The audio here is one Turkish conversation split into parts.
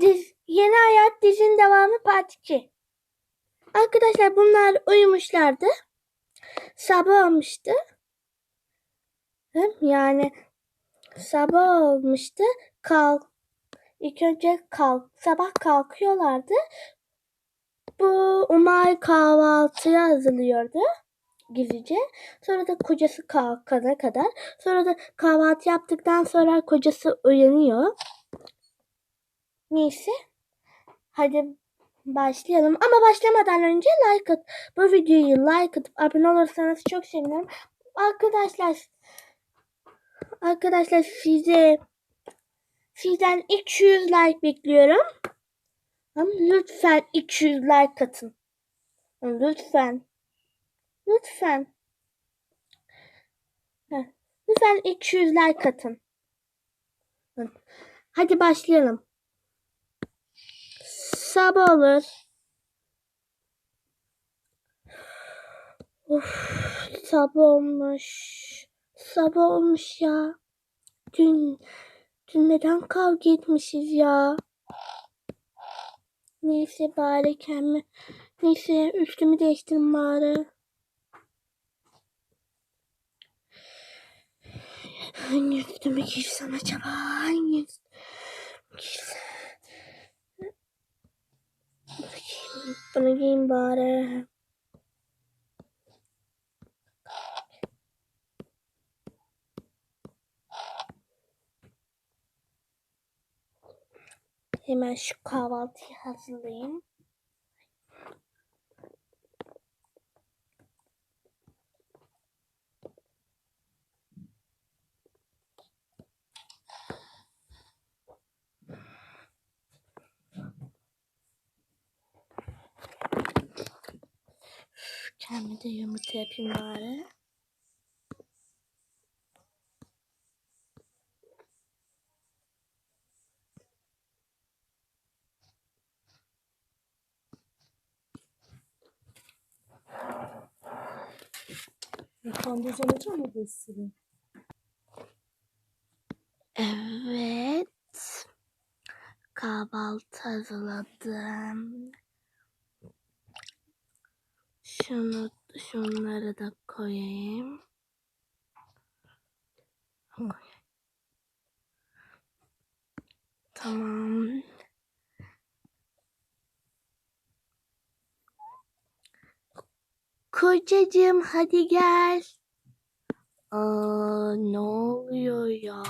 Diz, Yeni Hayat dizinin devamı part 2. Arkadaşlar bunlar uyumuşlardı. Sabah olmuştu. Yani sabah olmuştu. Kalk. İlk önce kalk. Sabah kalkıyorlardı. Bu Umay kahvaltıya hazırlıyordu. Gizlice. Sonra da kocası kalkana kadar. Sonra da kahvaltı yaptıktan sonra kocası uyanıyor. Neyse. Hadi başlayalım. Ama başlamadan önce like at. Bu videoyu like atıp abone olursanız çok sevinirim. Arkadaşlar Arkadaşlar size sizden 200 like bekliyorum. Lütfen 200 like atın. Lütfen. Lütfen. Lütfen 200 like atın. Hadi başlayalım. Sabah olur. Of, sabah olmuş. Sabah olmuş ya. Dün, dün neden kavga etmişiz ya? Neyse bari kendimi, neyse üstümü değiştirin bari. Hangi üstümü giysem acaba? Hangi üstümü giysem? Bakayım, Bunu giyeyim bari. Hemen şu kahvaltıyı hazırlayayım. Kendime de yumurta yapayım bari. Pandaj alacak mı sürü? Evet. Kahvaltı hazırladım. Şunu, şunları da koyayım. Tamam. Kocacığım hadi gel. Aa, ne oluyor ya?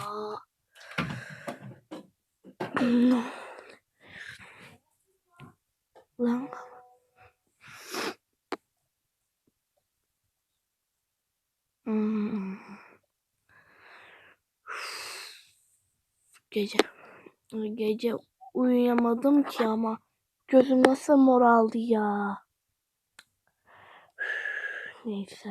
Ne? Lan. Hmm. Gece gece uyuyamadım ki ama gözüm nasıl moraldı ya. Neyse.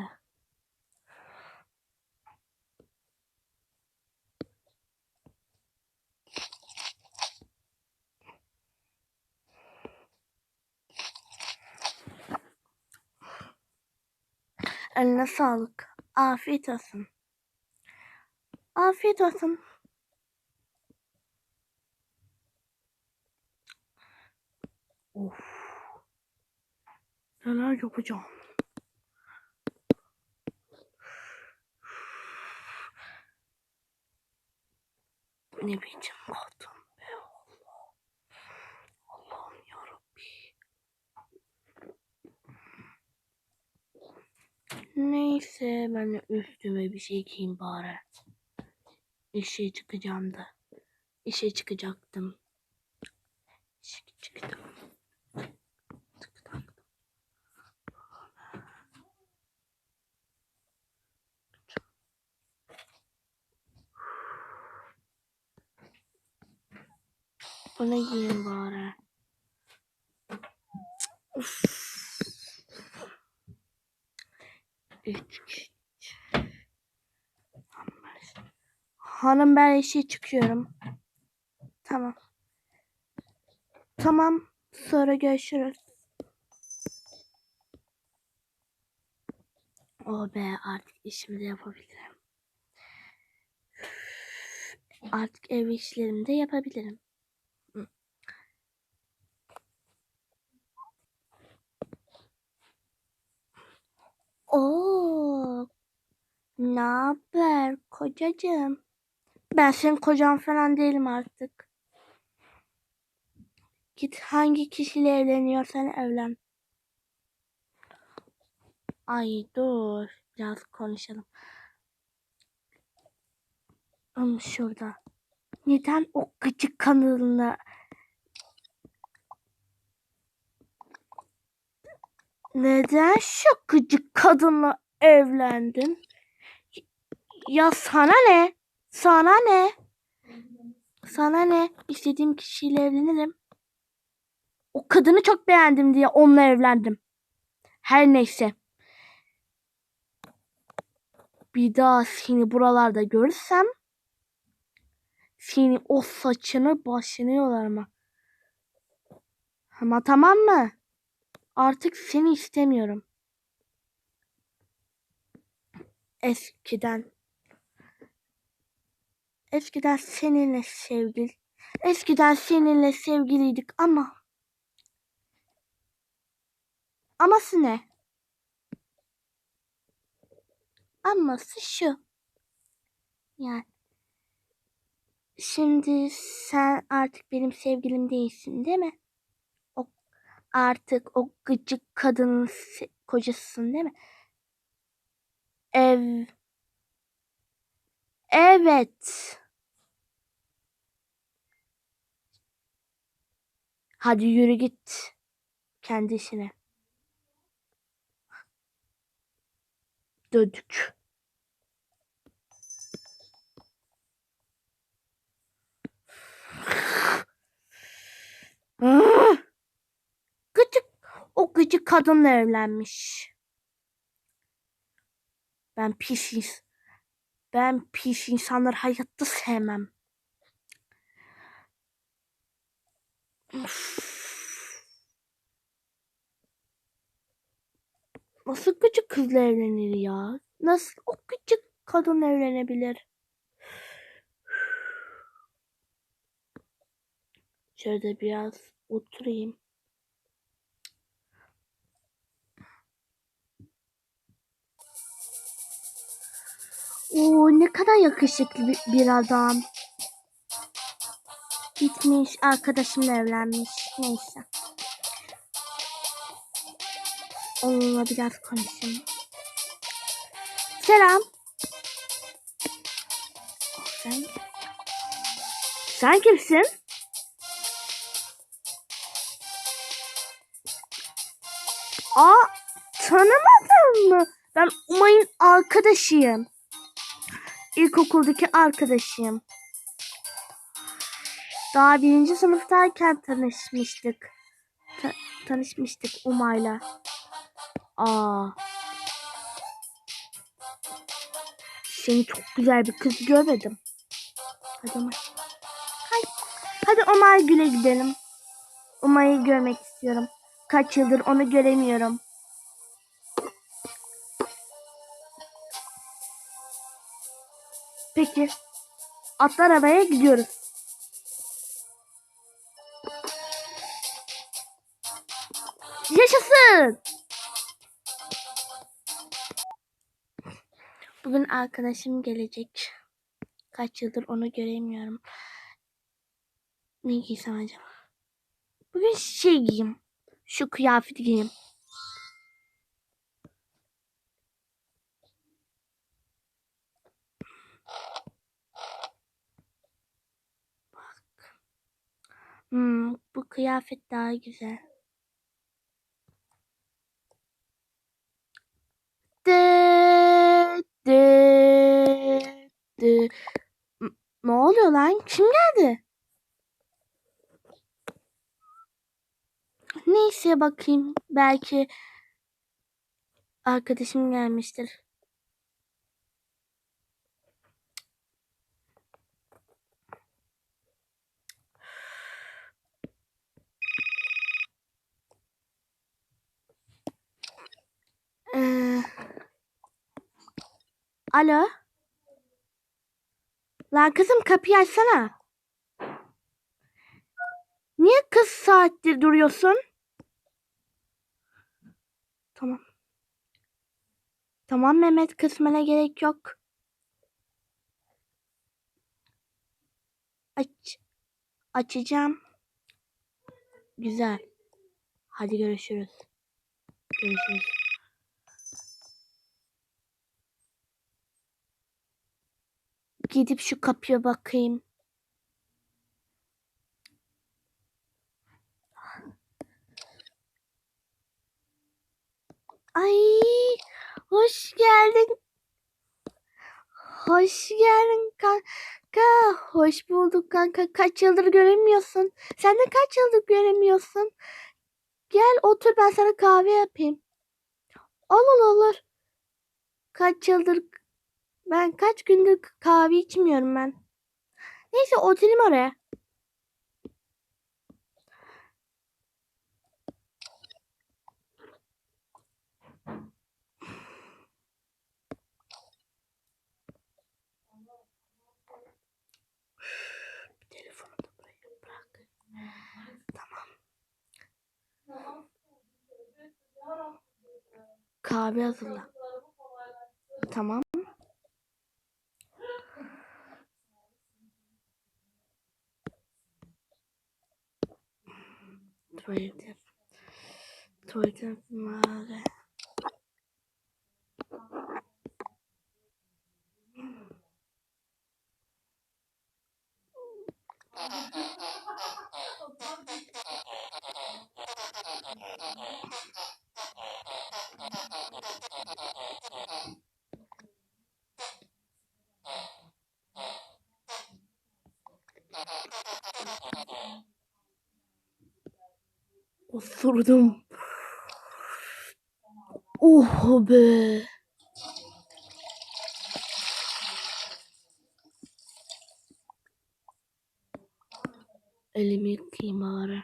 Eline sağlık. Afiyet olsun. Afiyet olsun. Of. Neler yapacağım? Ne biçim kadın Neyse ben de üstüme bir şey giyeyim bari. İşe çıkacağım da. İşe çıkacaktım. İşe çıktım. Bunu giyeyim bari. Uf. Hanım ben işe çıkıyorum. Tamam. Tamam. Sonra görüşürüz. Oh be artık işimi de yapabilirim. Artık ev işlerimi de yapabilirim. Oo. Ne haber kocacığım? Ben senin kocan falan değilim artık. Git hangi kişiyle evleniyorsan evlen. Ay dur. Biraz konuşalım. Ama şurada. Neden o gıcık kanalına Neden şu gıcık kadınla evlendin? Ya sana ne? Sana ne? Sana ne? İstediğim kişiyle evlenirim. O kadını çok beğendim diye onunla evlendim. Her neyse. Bir daha seni buralarda görürsem seni o saçını başını yolarım. Ama tamam mı? Artık seni istemiyorum. Eskiden Eskiden seninle sevgili Eskiden seninle sevgiliydik ama Aması ne? Aması şu. Yani şimdi sen artık benim sevgilim değilsin değil mi? O artık o gıcık kadının kocasısın değil mi? Ev Evet. Hadi yürü git kendi işine. Dödük. Gıcık. O gıcık kadınla evlenmiş. Ben pis Ben pis insanları hayatta sevmem. Nasıl gıcık kızla evlenir ya? Nasıl o gıcık kadın evlenebilir? Şöyle biraz oturayım. Oo ne kadar yakışıklı bir adam. Gitmiş arkadaşımla evlenmiş. Neyse. Onunla biraz konuşayım. Selam. Sen, sen kimsin? Aa tanımadın mı? Ben Umay'ın arkadaşıyım. İlkokuldaki arkadaşıyım. Daha birinci sınıftayken tanışmıştık. Ta- tanışmıştık Umay'la. Aa. Seni çok güzel bir kız görmedim. Hadi Umay. Hadi, hadi Umay Gül'e gidelim. Umay'ı görmek istiyorum. Kaç yıldır onu göremiyorum. Peki. Atla arabaya gidiyoruz. Yaşasın. Bugün arkadaşım gelecek. Kaç yıldır onu göremiyorum. Ne giysem acaba? Bugün şey giyeyim. Şu kıyafeti giyeyim. Bak. Hmm, bu kıyafet daha güzel. De, de, de. M- Ne oluyor lan? Kim geldi? Neyse bakayım. Belki arkadaşım gelmiştir. Ee, alo. Lan kızım kapıyı açsana. Niye kız saattir duruyorsun? Tamam. Tamam Mehmet kısmına gerek yok. Aç. Açacağım. Güzel. Hadi görüşürüz. Görüşürüz. Gidip şu kapıya bakayım. Ay, hoş geldin. Hoş geldin kanka. Hoş bulduk kanka. Kaç yıldır göremiyorsun. Sen de kaç yıldır göremiyorsun. Gel otur ben sana kahve yapayım. Olur olur. Kaç yıldır ben kaç gündür kahve içmiyorum ben. Neyse oturayım oraya. Kahve hazırla. Tamam. Tuvalete. Tuvalete var. Osurdum. Oh be. Elimi yıkayayım bari.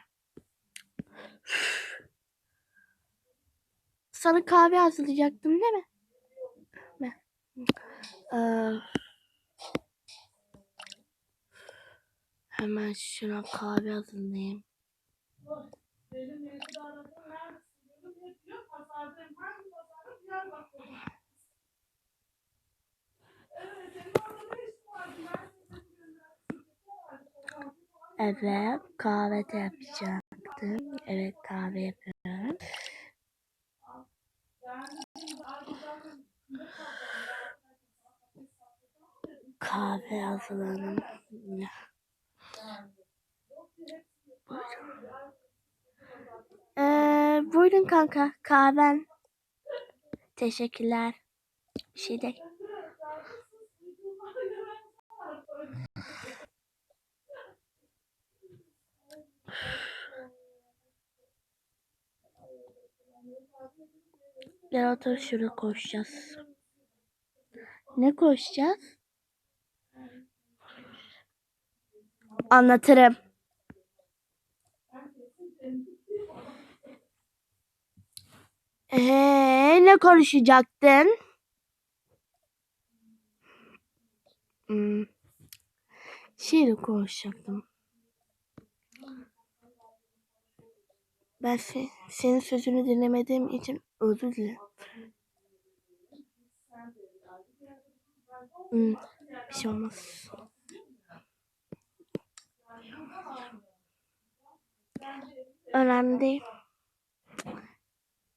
Sana kahve hazırlayacaktım değil mi? Ne? Ee, hemen şuna kahve hazırlayayım. Evet, kahve de yapacaktım. Evet, kahve yapıyorum. Kahve hazırlanın. Ee, buyurun kanka, kahven. Teşekkürler. Bir şey değil. Gel otur şurada koşacağız. Ne koşacağız? Anlatırım. Ee, ne konuşacaktın? Hmm. Şeyle konuşacaktım. Ben se- senin sözünü dinlemediğim için özür dilerim. Hmm, bir şey olmaz. Önemli değil.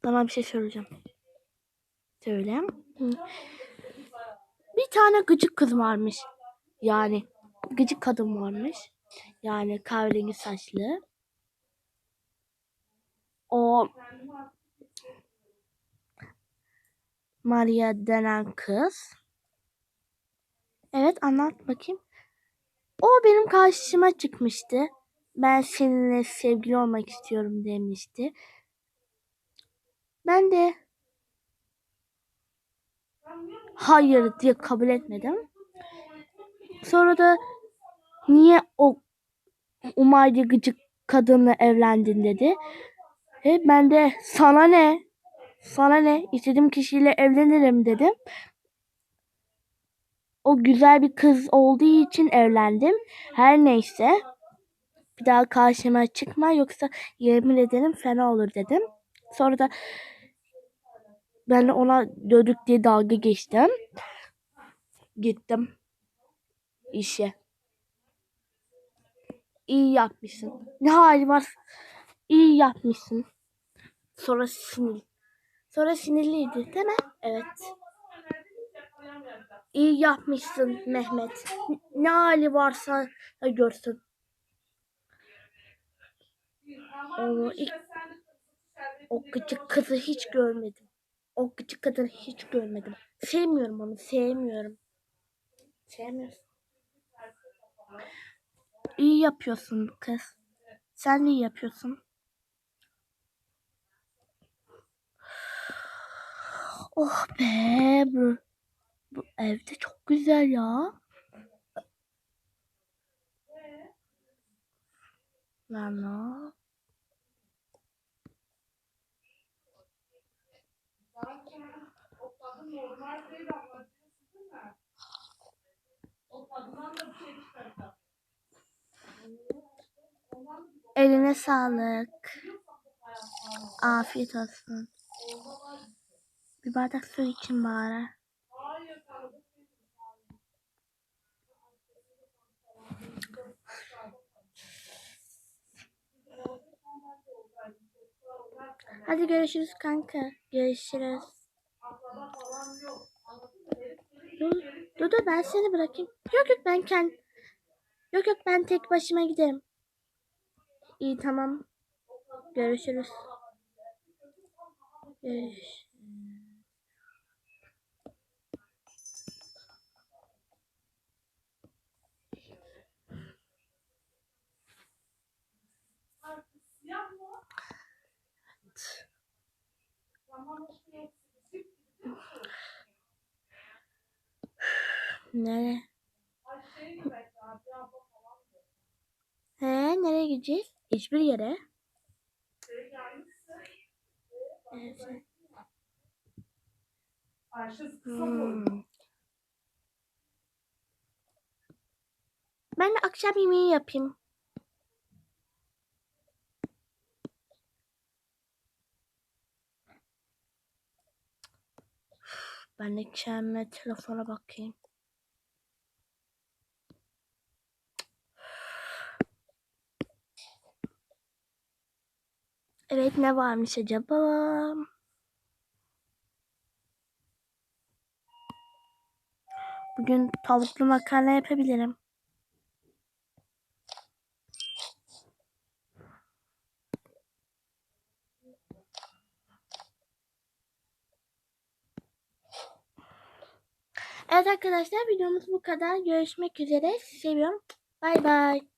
Sana bir şey söyleyeceğim. Söyle. Bir tane gıcık kız varmış. Yani gıcık kadın varmış. Yani kahverengi saçlı. O Maria denen kız. Evet anlat bakayım. O benim karşıma çıkmıştı. Ben seninle sevgili olmak istiyorum demişti. Ben de hayır diye kabul etmedim. Sonra da niye o umaylı gıcık kadınla evlendin dedi. Ve ben de sana ne? Sana ne? İstediğim kişiyle evlenirim dedim. O güzel bir kız olduğu için evlendim. Her neyse. Bir daha karşıma çıkma yoksa yemin ederim fena olur dedim. Sonra da Ben ona dövdük diye dalga geçtim. Gittim işe. İyi yapmışsın. Ne hali var? İyi yapmışsın. Sonra sinir. Sonra sinirliydi değil mi? Evet. İyi yapmışsın Mehmet. Ne hali varsa görsün. O, ilk, o gıcık kızı hiç görmedim. O gıcık kadını hiç görmedim. Sevmiyorum onu, sevmiyorum. Sevmiyorum. İyi yapıyorsun kız. Sen iyi yapıyorsun. Oh be bu, bu evde çok güzel ya. Lan Eline sağlık. Afiyet olsun. Bir bardak su için bari. Hadi görüşürüz kanka. Görüşürüz. Dur, dur, dur ben seni bırakayım. Yok yok ben kend... Yok yok ben tek başıma giderim. İyi tamam. Görüşürüz. Görüş. Nere? He nereye gideceğiz? Hiçbir yere. Hmm. Ben de akşam yemeği yapayım. Ben de kendime telefona bakayım. Evet ne varmış acaba? Bugün tavuklu makarna yapabilirim. Evet arkadaşlar videomuz bu kadar. Görüşmek üzere. Sizi seviyorum. Bay bay.